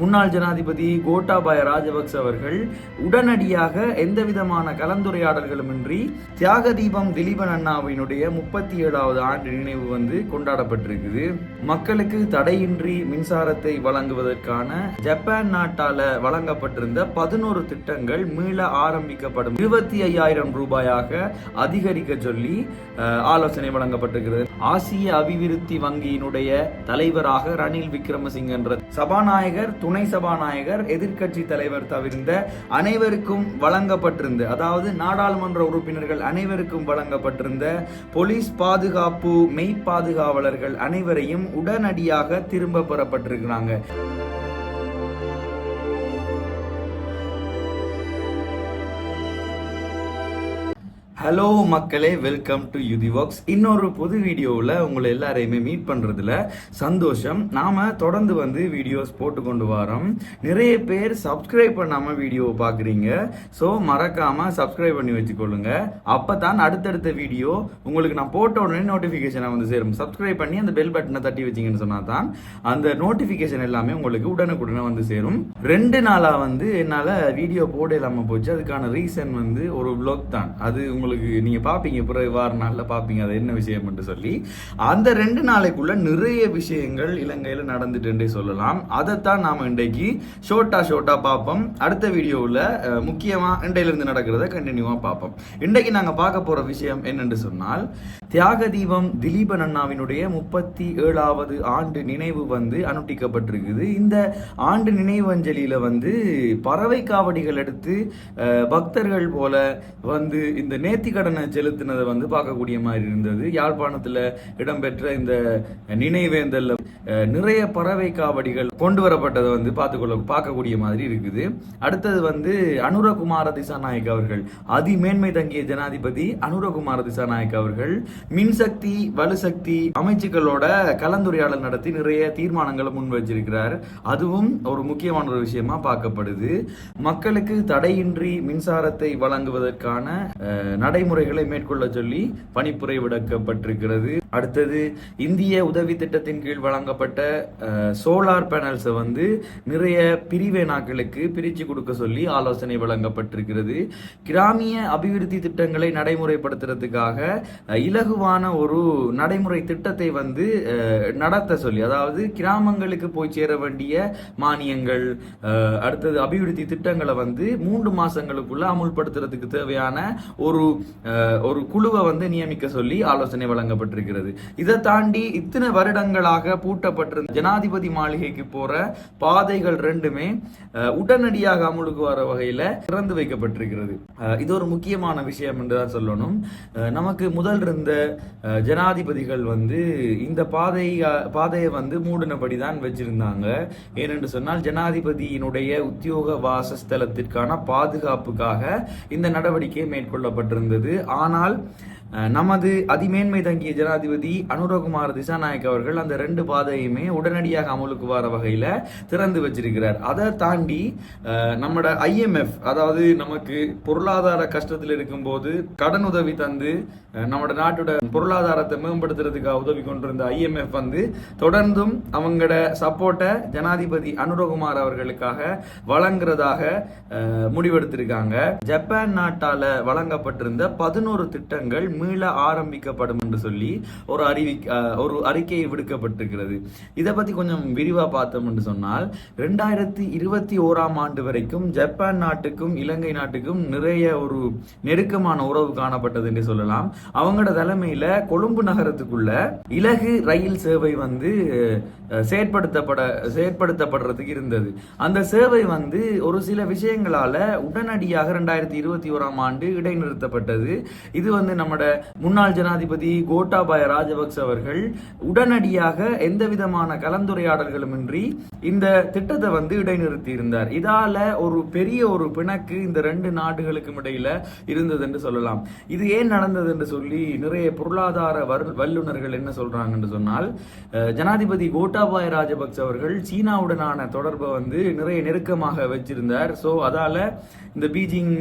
முன்னாள் ஜனாதிபதி கோட்டாபாய ராஜபக்ச அவர்கள் உடனடியாக எந்த விதமான கலந்துரையாடல்களுமின்றி தியாக தீபம் திலீபன் அண்ணாவினுடைய முப்பத்தி ஏழாவது ஆண்டு நினைவு வந்து கொண்டாடப்பட்டிருக்குது. மக்களுக்கு தடையின்றி மின்சாரத்தை வழங்குவதற்கான ஜப்பான் நாட்டால வழங்கப்பட்டிருந்த பதினோரு திட்டங்கள் மீள ஆரம்பிக்கப்படும். இருபத்தி ஐயாயிரம் ரூபாயாக அதிகரிக்க சொல்லி ஆலோசனை வழங்கப்பட்டிருக்கிறது. ஆசிய அபிவிருத்தி வங்கியினுடைய தலைவராக ரணில் விக்ரமசிங்க என்ற சபாநாயகர் துணை சபாநாயகர் எதிர்க்கட்சி தலைவர் தவிர்ந்த அனைவருக்கும் வழங்கப்பட்டிருந்த அதாவது நாடாளுமன்ற உறுப்பினர்கள் அனைவருக்கும் வழங்கப்பட்டிருந்த போலீஸ் பாதுகாப்பு மெய் பாதுகாவலர்கள் அனைவரையும் உடனடியாக திரும்ப பெறப்பட்டிருக்கிறாங்க. ஹலோ மக்களே வெல்கம் டு யுதிவாக்ஸ் இன்னொரு புது வீடியோவில் உங்களை எல்லாரையுமே மீட் பண்ணுறதுல சந்தோஷம். நாம் தொடர்ந்து வந்து வீடியோஸ் போட்டு கொண்டு வரோம். நிறைய பேர் சப்ஸ்கிரைப் பண்ணாமல் வீடியோவை பார்க்குறீங்க. ஸோ மறக்காமல் சப்ஸ்கிரைப் பண்ணி வச்சுக்கொள்ளுங்க. அப்போ தான் அடுத்தடுத்த வீடியோ உங்களுக்கு நான் போட்ட உடனே நோட்டிஃபிகேஷனை வந்து சேரும். சப்ஸ்கிரைப் பண்ணி அந்த பெல் பட்டனை தட்டி வச்சிங்கன்னு சொன்னால் தான் அந்த நோட்டிஃபிகேஷன் எல்லாமே உங்களுக்கு உடனுக்குடனே வந்து சேரும். ரெண்டு நாளாக வந்து என்னால் வீடியோ போட இல்லாமல் போச்சு. அதுக்கான ரீசன் வந்து ஒரு vlog தான். அது உங்களுக்கு நீங்கள் பார்ப்பீங்க பிறகு வார நாளில் பார்ப்பீங்க அது என்ன விஷயம் என்று சொல்லி அந்த ரெண்டு நாளைக்குள்ள நிறைய விஷயங்கள் இலங்கையில் நடந்துட்டு சொல்லலாம். அதைத்தான் நாம் இன்றைக்கு ஷோட்டா ஷோட்டா பார்ப்போம். அடுத்த வீடியோவில் முக்கியமாக இன்றையிலிருந்து நடக்கிறத கண்டினியூவாக பார்ப்போம். இன்றைக்கு நாங்கள் பார்க்க போகிற விஷயம் என்னென்று சொன்னால் தியாக தீபம் திலீபன் அண்ணாவினுடைய முப்பத்தி ஏழாவது ஆண்டு நினைவு வந்து அனுட்டிக்கப்பட்டிருக்குது. இந்த ஆண்டு நினைவு அஞ்சலியில வந்து பறவை காவடிகள் எடுத்து பக்தர்கள் போல வந்து இந்த நேர்த்தி கடனை செலுத்தினதை வந்து பார்க்கக்கூடிய மாதிரி இருந்தது. யாழ்ப்பாணத்தில் இடம்பெற்ற இந்த நினைவேந்தல்ல நிறைய பறவை காவடிகள் கொண்டு வரப்பட்டதை வந்து பார்த்துக்கொள்ள பார்க்கக்கூடிய மாதிரி இருக்குது. அடுத்தது வந்து அனுரகுமார திசாநாயக் அவர்கள் அதிமேன்மை தங்கிய ஜனாதிபதி அனுரகுமார திசாநாயக் அவர்கள் மின்சக்தி வலுசக்தி அமைச்சுக்களோட கலந்துரையாடல் நடத்தி நிறைய தீர்மானங்களை முன் வச்சிருக்கிறார். அதுவும் ஒரு முக்கியமான ஒரு விஷயமா பார்க்கப்படுது. மக்களுக்கு தடையின்றி மின்சாரத்தை வழங்குவதற்கான அஹ், நடைமுறைகளை மேற்கொள்ள சொல்லி பணிப்புரை விடக்கப்பட்டிருக்கிறது. அடுத்தது இந்திய உதவி திட்டத்தின் கீழ் வழங்கப்பட்ட சோலார் பேனல்ஸை வந்து நிறைய பிரிவேனாக்களுக்கு பிரித்து கொடுக்க சொல்லி ஆலோசனை வழங்கப்பட்டிருக்கிறது. கிராமிய அபிவிருத்தி திட்டங்களை நடைமுறைப்படுத்துறதுக்காக இலகுவான ஒரு நடைமுறை திட்டத்தை வந்து நடத்த சொல்லி அதாவது கிராமங்களுக்கு போய் சேர வேண்டிய மானியங்கள் அடுத்தது அபிவிருத்தி திட்டங்களை வந்து மூன்று மாசங்களுக்குள்ள அமுல்படுத்துறதுக்கு தேவையான ஒரு ஒரு குழுவை வந்து நியமிக்க சொல்லி ஆலோசனை வழங்கப்பட்டிருக்கிறது. இதை தாண்டி இத்தனை வருடங்களாக பூட்டப்பட்டிருந்த ஜனாதிபதி மாளிகைக்கு போற பாதைகள் ரெண்டுமே உடனடியாக அமுலுக்கு வர வகையில திறந்து வைக்கப்பட்டிருக்கிறது. அஹ், இது ஒரு முக்கியமான விஷயம் என்று தான் சொல்லணும். அஹ், நமக்கு முதல் இருந்த அஹ், ஜனாதிபதிகள் வந்து இந்த பாதை பாதையை வந்து மூடினபடி தான் வச்சிருந்தாங்க. ஏனென்று சொன்னால் ஜனாதிபதியினுடைய உத்தியோக வாசஸ்தலத்திற்கான பாதுகாப்புக்காக இந்த நடவடிக்கை மேற்கொள்ளப்பட்டிருந்தது. ஆனால் நமது அதிமேன்மை தங்கிய ஜனாதிபதி அனுரகுமார் திசாநாயக் அவர்கள் அந்த ரெண்டு பாதையுமே உடனடியாக அமலுக்கு வர வகையில திறந்து வச்சிருக்கிறார். அதை தாண்டி நம்மட ஐஎம்எஃப் அதாவது நமக்கு பொருளாதார கஷ்டத்தில் இருக்கும்போது கடன் உதவி தந்து நம்மட நாட்டோட பொருளாதாரத்தை மேம்படுத்துறதுக்காக உதவி கொண்டிருந்த ஐஎம்எஃப் வந்து தொடர்ந்தும் அவங்களோட சப்போர்ட்டை ஜனாதிபதி அனுரகுமார் அவர்களுக்காக வழங்குறதாக முடிவெடுத்திருக்காங்க. ஜப்பான் நாட்டால வழங்கப்பட்டிருந்த பதினோரு திட்டங்கள் மீள ஆரம்பிக்கப்படும் என்று சொல்லி ஒரு அறிவி ஒரு அறிக்கை விடுக்கப்பட்டிருக்கிறது. இதை பத்தி கொஞ்சம் விரிவா பார்த்தோம் என்று சொன்னால் ரெண்டாயிரத்தி இருபத்தி ஓராம் ஆண்டு வரைக்கும் ஜப்பான் நாட்டுக்கும் இலங்கை நாட்டுக்கும் நிறைய ஒரு நெருக்கமான உறவு காணப்பட்டது என்று சொல்லலாம். அவங்களோட தலைமையில கொழும்பு நகரத்துக்குள்ள இலகு ரயில் சேவை வந்து செயற்படுத்தப்பட செயற்படுத்தப்படுறதுக்கு இருந்தது. அந்த சேவை வந்து ஒரு சில விஷயங்களால உடனடியாக ரெண்டாயிரத்தி இருபத்தி ஓராம் ஆண்டு இடைநிறுத்தப்பட்டது. இது வந்து நம்மட முன்னாள் ஜனாதிபதி கோட்டாபாய ராஜபக்ச அவர்கள் உடனடியாக எந்த விதமான கலந்துரையாடல்களுமின்றி இந்த திட்டத்தை வந்து இடைநிறுத்தி இருந்தார் இதால ஒரு பெரிய ஒரு பிணக்கு இந்த ரெண்டு நாடுகளுக்கும் இடையில இருந்தது என்று சொல்லலாம். இது ஏன் நடந்தது என்று சொல்லி நிறைய பொருளாதார வர்- வல்லுநர்கள் என்ன சொல்றாங்கன்னு சொன்னால் ஜனாதிபதி கோட்டாபாய ராஜபக்ச அவர்கள் சீனாவுடனான தொடர்பை வந்து நிறைய நெருக்கமாக வச்சிருந்தார். ஸோ அதால இந்த பீஜிங்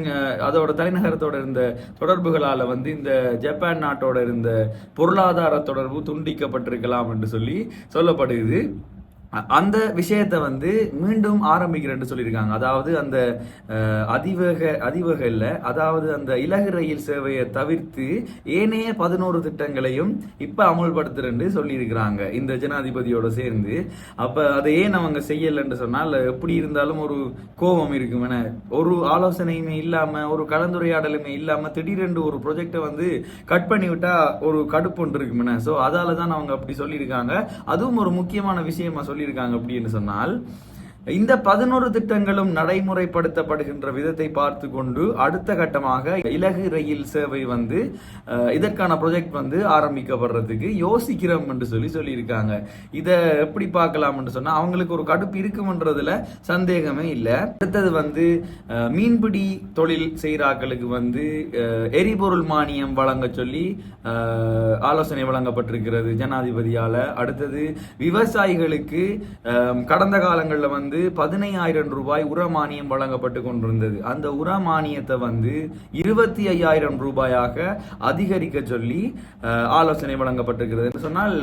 அதோட தலைநகரத்தோட இருந்த தொடர்புகளால வந்து இந்த ஜப்பான் நாட்டோட இருந்த பொருளாதார தொடர்பு துண்டிக்கப்பட்டிருக்கலாம் என்று சொல்லி சொல்லப்படுகிறது. அந்த விஷயத்தை வந்து மீண்டும் ஆரம்பிக்கிறேன்னு சொல்லியிருக்காங்க. அதாவது அந்த அதிவேக அதிவேக இல்லை அதாவது அந்த இலகு ரயில் சேவையை தவிர்த்து ஏனைய பதினோரு திட்டங்களையும் இப்போ அமுல்படுத்துறேன்னு சொல்லியிருக்கிறாங்க இந்த ஜனாதிபதியோட சேர்ந்து. அப்போ அதை ஏன் அவங்க செய்யலைன்னு சொன்னால் எப்படி இருந்தாலும் ஒரு கோபம் இருக்கும் என ஒரு ஆலோசனையுமே இல்லாமல் ஒரு கலந்துரையாடலுமே இல்லாமல் திடீரென்று ஒரு ப்ரொஜெக்டை வந்து கட் பண்ணி விட்டால் ஒரு கடுப்பு ஒன்று இருக்கும் ஸோ அதால தான் அவங்க அப்படி சொல்லியிருக்காங்க. அதுவும் ஒரு முக்கியமான விஷயமா சொல்லியிருக்காங்க அப்படின்னு சொன்னால் இந்த பதினோரு திட்டங்களும் நடைமுறைப்படுத்தப்படுகின்ற விதத்தை பார்த்து கொண்டு அடுத்த கட்டமாக இலகு ரயில் சேவை வந்து இதற்கான ப்ரொஜெக்ட் வந்து ஆரம்பிக்கப்படுறதுக்கு யோசிக்கிறோம் என்று சொல்லி சொல்லியிருக்காங்க. இதை எப்படி பார்க்கலாம் என்று சொன்னால் அவங்களுக்கு ஒரு கடுப்பு இருக்குமன்றதுல சந்தேகமே இல்லை. அடுத்தது வந்து மீன்பிடி தொழில் செய்கிறாக்களுக்கு வந்து எரிபொருள் மானியம் வழங்க சொல்லி ஆலோசனை வழங்கப்பட்டிருக்கிறது ஜனாதிபதியால். அடுத்தது விவசாயிகளுக்கு கடந்த காலங்களில் வந்து பதினையாயிரம் ரூபாய் உரமானியம் வழங்கப்பட்டு கொண்டிருந்தது. அந்த உரமானியத்தை வந்து இருபத்தி ஐயாயிரம் ரூபாயாக அதிகரிக்க சொல்லி ஆலோசனை வழங்கப்பட்டிருக்கிறது. சொன்னால்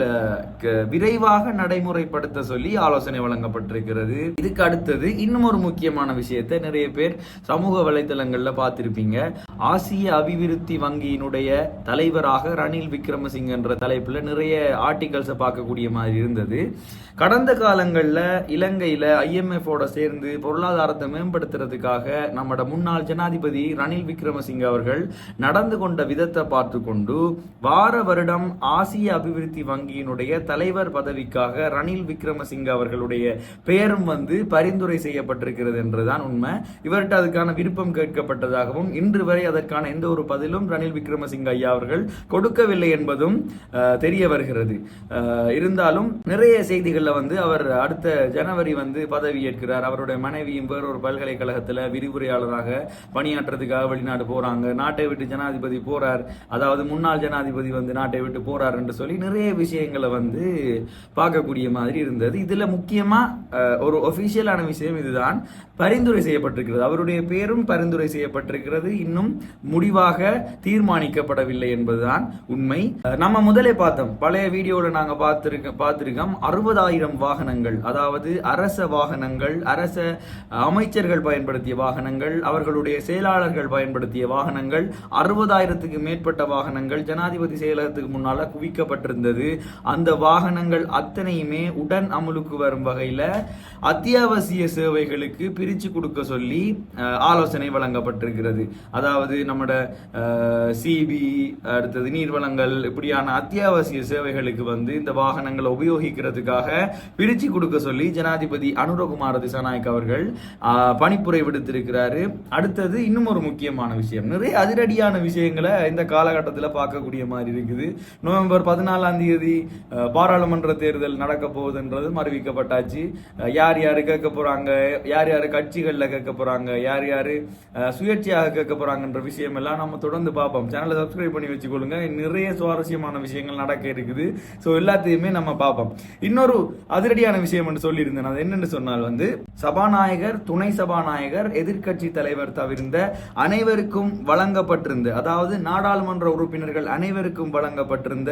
விரைவாக நடைமுறைப்படுத்த சொல்லி ஆலோசனை வழங்கப்பட்டிருக்கிறது. இதுக்கு அடுத்தது இன்னும் ஒரு முக்கியமான விஷயத்தை நிறைய பேர் சமூக வலைதளங்களில் பார்த்திருப்பீங்க. ஆசிய அபிவிருத்தி வங்கியினுடைய தலைவராக ரணில் விக்ரமசிங்க என்ற தலைப்பில் நிறைய ஆர்டிகல்ஸை பார்க்கக்கூடிய மாதிரி இருந்தது. கடந்த காலங்களில் இலங்கையில் ஐஎம்எஃபோட சேர்ந்து பொருளாதாரத்தை மேம்படுத்துறதுக்காக நம்மட முன்னாள் ஜனாதிபதி ரணில் விக்ரமசிங்க அவர்கள் நடந்து கொண்ட விதத்தை பார்த்து கொண்டு வார வருடம் ஆசிய அபிவிருத்தி வங்கியினுடைய தலைவர் பதவிக்காக ரணில் விக்ரமசிங்க அவர்களுடைய பெயரும் வந்து பரிந்துரை செய்யப்பட்டிருக்கிறது என்றுதான் உண்மை. இவர்கிட்ட அதுக்கான விருப்பம் கேட்கப்பட்டதாகவும் இன்று வரை அதற்கான எந்த ஒரு பதிலும் ரணில் விக்ரமசிங்க ஐயா அவர்கள் கொடுக்கவில்லை என்பதும் தெரிய வருகிறது. இருந்தாலும் நிறைய செய்திகளில் வந்து அவர் அடுத்த ஜனவரி வந்து பதவி ஏற்கிறார். அவருடைய மனைவியும் வேறொரு பல்கலைக்கழகத்தில் விரிவுரையாளராக பணியாற்றுறதுக்காக வெளிநாடு போறாங்க. நாட்டை விட்டு ஜனாதிபதி போறார். அதாவது முன்னாள் ஜனாதிபதி வந்து நாட்டை விட்டு போறார் என்று சொல்லி நிறைய விஷயங்களை வந்து பார்க்கக்கூடிய மாதிரி இருந்தது. இதுல முக்கியமா ஒரு ஒபிஷியலான விஷயம் இதுதான். பரிந்துரை செய்யப்பட்டிருக்கிறது. அவருடைய பேரும் பரிந்துரை செய்யப்பட்டிருக்கிறது. இன்னும் முடிவாக தீர்மானிக்கப்படவில்லை என்பதுதான் உண்மை. நம்ம முதலே பார்த்தோம். பழைய வீடியோல நாங்க பார்த்திருக்க பார்த்திருக்கோம் அறுபதாயிரம் வாகனங்கள். அதாவது அரச வாகனங்கள் அரச அமைச்சர்கள் பயன்படுத்திய வாகனங்கள் அவர்களுடைய செயலாளர்கள் பயன்படுத்திய வாகனங்கள் அறுபதாயிரத்துக்கு மேற்பட்ட வாகனங்கள் ஜனாதிபதி செயலகத்துக்கு முன்னால குவிக்கப்பட்டிருந்தது. அந்த வாகனங்கள் அத்தனையுமே உடன் அமலுக்கு வரும் வகையில அத்தியாவசிய சேவைகளுக்கு பிரிச்சு கொடுக்க சொல்லி ஆலோசனை வழங்கப்பட்டிருக்கிறது. அதாவது நம்மட சிபி அடுத்தது நீர்வளங்கள் இப்படியான அத்தியாவசிய சேவைகளுக்கு வந்து இந்த வாகனங்களை உபயோகிக்கிறதுக்காக பிரிச்சு கொடுக்க சொல்லி ஜனாதிபதி அனுரகுமார திசாநாயக் அவர்கள் பணிப்புரை விடுத்திருக்கிறாரு. அடுத்தது இன்னும் ஒரு முக்கியமான விஷயம். நிறைய அதிரடியான விஷயங்களை இந்த காலகட்டத்தில் பார்க்கக்கூடிய மாதிரி இருக்குது. நவம்பர் பதினாலாம் தேதி பாராளுமன்ற தேர்தல் நடக்க போகுதுன்றதும் அறிவிக்கப்பட்டாச்சு யார் யார் கேட்க போறாங்க? யார் யார் கட்சிகளில் கேட்க போறாங்க? யார் யார் சுயேட்சையாக கேட்க என்ற விஷயம் எல்லாம் நம்ம தொடர்ந்து பார்ப்போம். சேனலை சப்ஸ்கிரைப் பண்ணி வச்சுக்கொள்ளுங்க. நிறைய சுவாரஸ்யமான விஷயங்கள் நடக்க இருக்குது. ஸோ எல்லாத்தையுமே நம்ம பார்ப்போம். இன்னொரு அதிரடியான விஷயம் என்று சொல்லியிருந்தேன். அது என்னன்னு சொன்னால் வந்து சபாநாயகர் துணை சபாநாயகர் எதிர்க்கட்சி தலைவர் தவிர்ந்த அனைவருக்கும் வழங்கப்பட்டிருந்த அதாவது நாடாளுமன்ற உறுப்பினர்கள் அனைவருக்கும் வழங்கப்பட்டிருந்த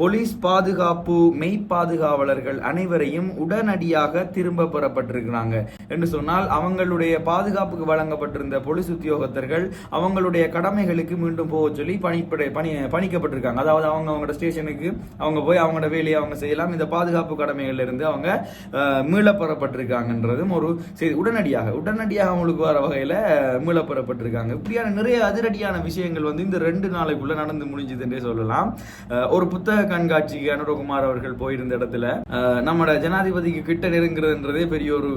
போலீஸ் பாதுகாப்பு மெய் பாதுகாவலர்கள் அனைவரையும் உடனடியாக திரும்ப பெறப்பட்டிருக்கிறாங்க. என்று சொன்னால் அவங்களுடைய பாதுகாப்புக்கு வழங்கப்பட்டிருந்த போலீஸ் உத்தியோகத்தர்கள் அவங்க அவங்களுடைய கடமைகளுக்கு மீண்டும் போக சொல்லி பணிப்படை பணி பணிக்கப்பட்டிருக்காங்க. அதாவது அவங்க அவங்களோட ஸ்டேஷனுக்கு அவங்க போய் அவங்களோட வேலையை அவங்க செய்யலாம். இந்த பாதுகாப்பு கடமைகள்ல இருந்து அவங்க மீளப்பெறப்பட்டிருக்காங்கன்றதும் ஒரு செய்தி உடனடியாக உடனடியாக அவங்களுக்கு வர வகையில மீளப்பெறப்பட்டிருக்காங்க. இப்படியான நிறைய அதிரடியான விஷயங்கள் வந்து இந்த ரெண்டு நாளைக்குள்ள நடந்து முடிஞ்சதுன்றே சொல்லலாம். ஒரு புத்தக கண்காட்சிக்கு அனுரகுமார் அவர்கள் போயிருந்த இடத்துல நம்மட ஜனாதிபதிக்கு கிட்ட நெருங்குறதுன்றதே பெரிய ஒரு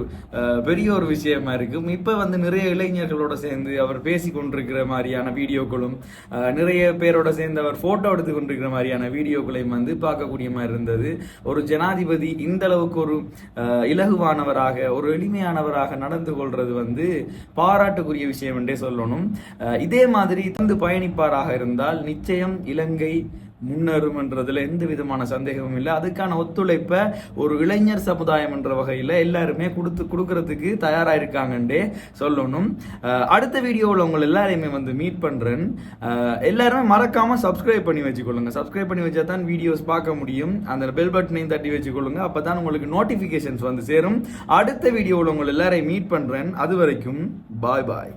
பெரிய ஒரு விஷயமா இருக்கும் இப்ப வந்து நிறைய இளைஞர்களோட சேர்ந்து அவர் பேசி கொண்டிருக்கிற மாதிரியான வீடியோக்களும் நிறைய பேரோட சேர்ந்து அவர் ஃபோட்டோ எடுத்து கொண்டிருக்கிற மாதிரியான வீடியோக்களையும் வந்து பார்க்கக்கூடிய மாதிரி இருந்தது. ஒரு ஜனாதிபதி இந்த அளவுக்கு ஒரு இலகுவானவராக ஒரு எளிமையானவராக நடந்து கொள்றது வந்து பாராட்டுக்குரிய விஷயம் என்றே சொல்லணும். இதே மாதிரி தந்து பயணிப்பாராக இருந்தால் நிச்சயம் இலங்கை முன்னேறும்ன்றதுல எந்த விதமான சந்தேகமும் இல்லை. அதுக்கான ஒத்துழைப்பை ஒரு இளைஞர் சமுதாயம் என்ற வகையில் எல்லாருமே கொடுத்து கொடுக்கறதுக்கு தயாராக இருக்காங்கன்றே சொல்லணும் அடுத்த வீடியோவில் உங்களை எல்லாரையுமே வந்து மீட் பண்ணுறேன் எல்லாருமே மறக்காமல் சப்ஸ்கிரைப் பண்ணி வச்சுக்கொள்ளுங்க. சப்ஸ்கிரைப் பண்ணி வச்சா தான் வீடியோஸ் பார்க்க முடியும். அந்த பெல் பட்டனையும் தட்டி வச்சுக்கொள்ளுங்க. அப்போ தான் உங்களுக்கு நோட்டிஃபிகேஷன்ஸ் வந்து சேரும். அடுத்த வீடியோவில் உங்களை எல்லாரையும் மீட் பண்ணுறேன் அது வரைக்கும் பாய் பாய்